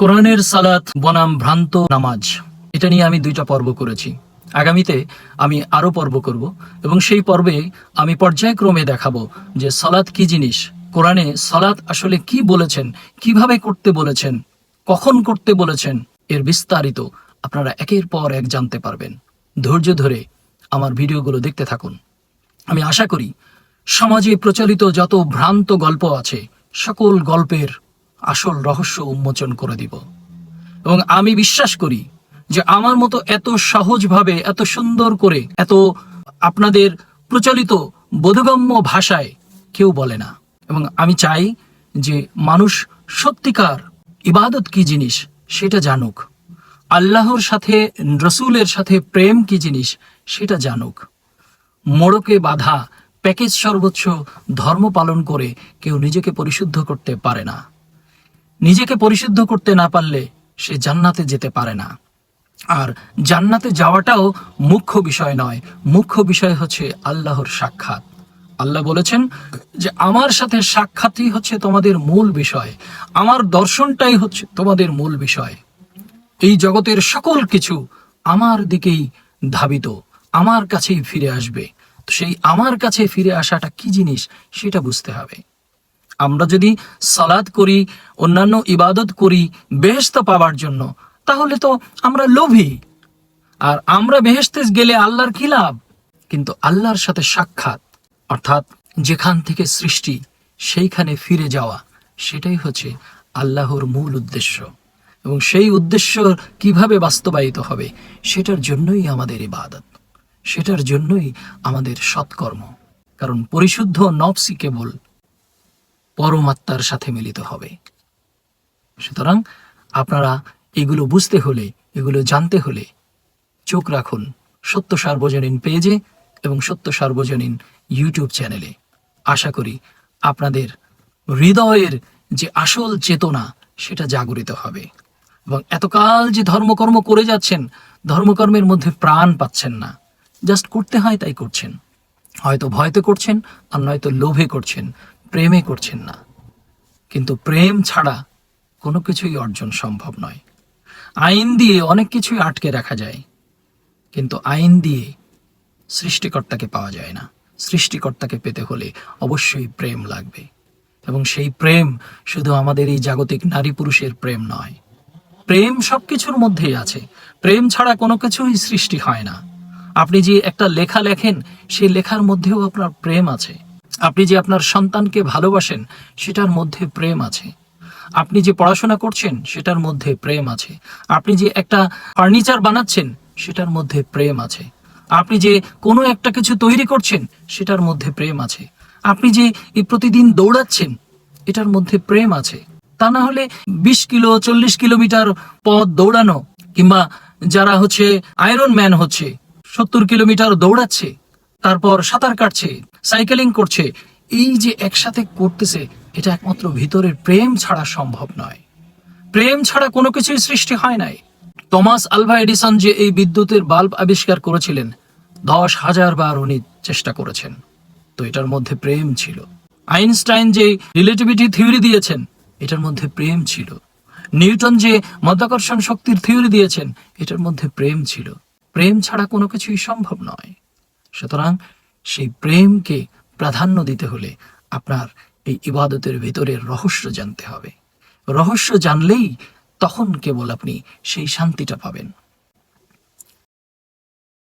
কোরআনের সালাত, বনাম, ভ্রান্ত নামাজ, এটা নিয়ে আমি দুইটা পর্ব করেছি। আগামীতে আমি আরও পর্ব করব এবং সেই পর্বে আমি পর্যায়ক্রমে দেখাবো যে সালাত কি জিনিস, কোরআনে সালাত আসলে কি বলেছেন, কীভাবে করতে বলেছেন, কখন করতে বলেছেন, এর বিস্তারিত আপনারা একের পর এক জানতে পারবেন। ধৈর্য ধরে আমার ভিডিওগুলো দেখতে থাকুন। আমি আশা করি, সমাজে প্রচলিত যত ভ্রান্ত গল্প আছে, সকল গল্পের আসল রহস্য উন্মোচন করে দিব। এবং আমি বিশ্বাস করি যে আমার মতো এত সহজভাবে, এত সুন্দর করে, এত আপনাদের প্রচলিত বোধগম্য ভাষায় কেউ বলে না। এবং আমি চাই যে মানুষ সত্যিকার ইবাদত কি জিনিস সেটা জানুক। আল্লাহর সাথে, রসুলের সাথে প্রেম কি জিনিস সেটা জানুক। মোড়কে বাধা, প্যাকেজ সর্বোচ্চ ধর্ম পালন করে কেউ নিজেকে পরিশুদ্ধ করতে পারে না। নিজেকে পরিশুদ্ধ করতে না পারলে সে জান্নাতে যেতে পারে না। আর জান্নাতে যাওয়াটাও মুখ্য বিষয় নয়। মুখ্য বিষয় হচ্ছে আল্লাহর সাক্ষাৎ। আল্লাহ বলেছেন যে, আমার সাথে সাক্ষাৎই হচ্ছে তোমাদের মূল বিষয়। আমার দর্শনটাই হচ্ছে তোমাদের মূল বিষয়। এই জগতের সকল কিছু আমার দিকেই ধাবিত। আমার কাছেই ফিরে আসবে। সেই আমার কাছে ফিরে আসাটা কি জিনিস, সেটা বুঝতে হবে। আমরা যদি সালাদ করি, অন্যান্য ইবাদত করি বেহেস্ত পাওয়ার জন্য, তাহলে তো আমরা লোভী। আর আমরা বেহেস্তে গেলে আল্লাহর কি লাভ? কিন্তু আল্লাহর সাথে সাক্ষাৎ, অর্থাৎ যেখান থেকে সৃষ্টি, সেইখানে ফিরে যাওয়া, সেটাই হচ্ছে আল্লাহর মূল উদ্দেশ্য। এবং সেই উদ্দেশ্য কীভাবে বাস্তবায়িত হবে, সেটার জন্যই আমাদের ইবাদত, সেটার জন্যই আমাদের সৎকর্ম। কারণ পরিশুদ্ধ নবসি কেবল পরমাত্মার সাথে মিলিত হবে। সুতরাং আপনারা এগুলো বুঝতে হলে, এগুলো জানতে হলে চোখ রাখুন সত্য সার্বজনীন পেজে এবং সত্য সার্বজনীন ইউটিউব চ্যানেলে। আশা করি আপনাদের হৃদয়ের যে আসল চেতনা, সেটা জাগরিত হবে। এবং এতকাল যে ধর্মকর্ম করে যাচ্ছেন, ধর্মকর্মের মধ্যে প্রাণ পাচ্ছেন না। জাস্ট করতে হয় তাই করছেন। হয়তো ভয়তে করছেন, আর নয়তো লোভে করছেন। প্রেমে করছেন না। কিন্তু প্রেম ছাড়া কোনো কিছুই অর্জন সম্ভব নয়। আইন দিয়ে অনেক কিছুই আটকে রাখা যায়, কিন্তু আইন দিয়ে সৃষ্টিকর্তাকে পাওয়া যায় না। সৃষ্টিকর্তাকে পেতে হলে অবশ্যই প্রেম লাগবে। এবং সেই প্রেম শুধু আমাদের এই জাগতিক নারী পুরুষের প্রেম নয়। প্রেম সবকিছুর মধ্যেই আছে। প্রেম ছাড়া কোনো কিছুই সৃষ্টি হয় না। আপনি যে একটা লেখা লেখেন, সেই লেখার মধ্যেও আপনার প্রেম আছে। আপনি যে আপনার সন্তানকে ভালোবাসেন, সেটার মধ্যে প্রেম আছে। আপনি যে পড়াশোনা করছেন, সেটার মধ্যে প্রেম আছে। আপনি যে একটা ফার্নিচার বানাচ্ছেন, সেটার মধ্যে প্রেম আছে। আপনি যে কোনো একটা কিছু তৈরি করছেন, সেটার মধ্যে প্রেম আছে। আপনি যে প্রতিদিন দৌড়াচ্ছেন, এটার মধ্যে প্রেম আছে। তা না হলে বিশ কিলো, চল্লিশ কিলোমিটার পথ দৌড়ানো, কিংবা যারা হচ্ছে আয়রন ম্যান হচ্ছে, সত্তর কিলোমিটার দৌড়াচ্ছে তারপর সাঁতার কাটছে, সাইকেলিং করছে। এই যে একসাথে করতেছে, এটা একমাত্র ভিতরের প্রেম ছাড়া সম্ভব নয়। প্রেম ছাড়া কোনো কিছুই সৃষ্টি হয় নাই। টমাস আলভা এডিসন যে এই বিদ্যুতের বাল্ব আবিষ্কার করেছিলেন, দশ হাজার বার উনি চেষ্টা করেছেন। তো এটার মধ্যে প্রেম ছিল। আইনস্টাইন যে রিলেটিভিটি থিওরি দিয়েছেন, এটার মধ্যে প্রেম ছিল। নিউটন যে মধ্যাকর্ষণ শক্তির থিওরি দিয়েছেন, এটার মধ্যে প্রেম ছিল। প্রেম ছাড়া কোনো কিছুই সম্ভব নয়। সুতরাং সেই প্রেমকে প্রাধান্য দিতে হলে আপনার এই ইবাদতের ভেতরের রহস্য জানতে হবে। রহস্য জানলেই তখন কেবল আপনি সেই শান্তিটা পাবেন।